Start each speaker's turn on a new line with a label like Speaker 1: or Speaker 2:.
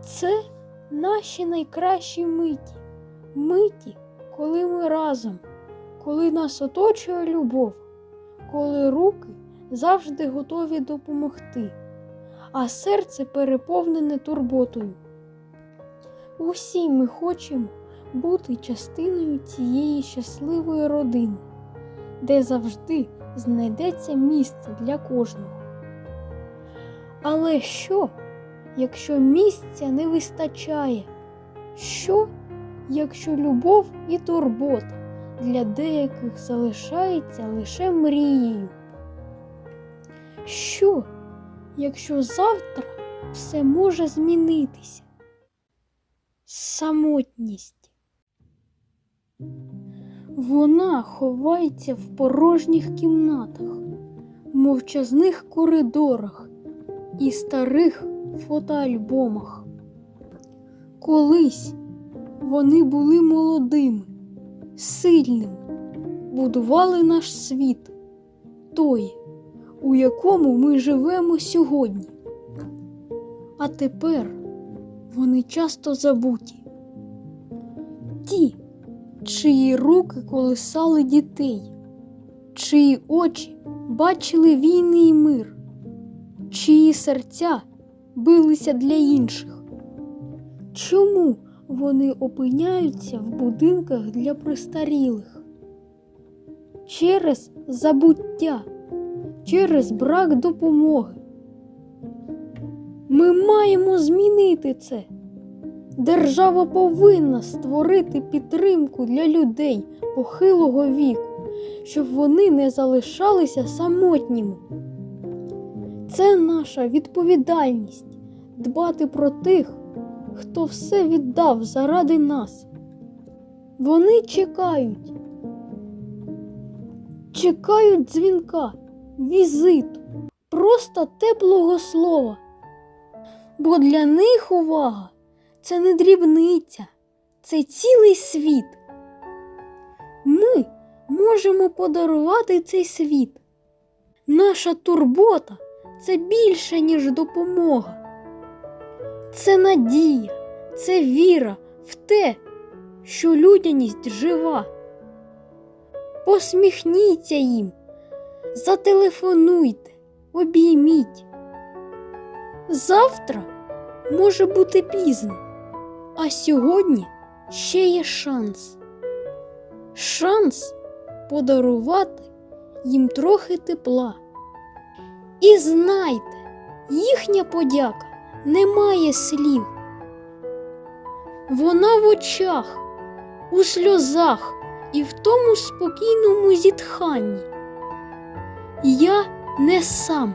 Speaker 1: Це наші найкращі миті, миті, коли ми разом, коли нас оточує любов, коли руки завжди готові допомогти, а серце переповнене турботою. Усі ми хочемо бути частиною цієї щасливої родини, де завжди знайдеться місце для кожного. Але що, якщо місця не вистачає? Що, якщо любов і турбота для деяких залишається лише мрією? Що, якщо завтра все може змінитися? Самотність. Вона ховається в порожніх кімнатах, мовчазних коридорах і старих фотоальбомах. Колись вони були молодими, сильними, будували наш світ, той, у якому ми живемо сьогодні. А тепер вони часто забуті. Ті, чиї руки колисали дітей, чиї очі бачили війни і мир, чиї серця билися для інших. Чому вони опиняються в будинках для престарілих? Через забуття, через брак допомоги. Ми маємо змінити це. Держава повинна створити підтримку для людей похилого віку, щоб вони не залишалися самотніми. Це наша відповідальність дбати про тих, хто все віддав заради нас. Вони чекають, чекають дзвінка, візиту, просто теплого слова. Бо для них увага це не дрібниця, це цілий світ. Ми можемо подарувати цей світ. Наша турбота це більше, ніж допомога. Це надія, це віра в те, що людяність жива. Посміхніться їм, зателефонуйте, обійміть. Завтра може бути пізно, а сьогодні ще є шанс. Шанс подарувати їм трохи тепла. І знайте, їхня подяка не має слів. Вона в очах, у сльозах і в тому спокійному зітханні. Я не сам.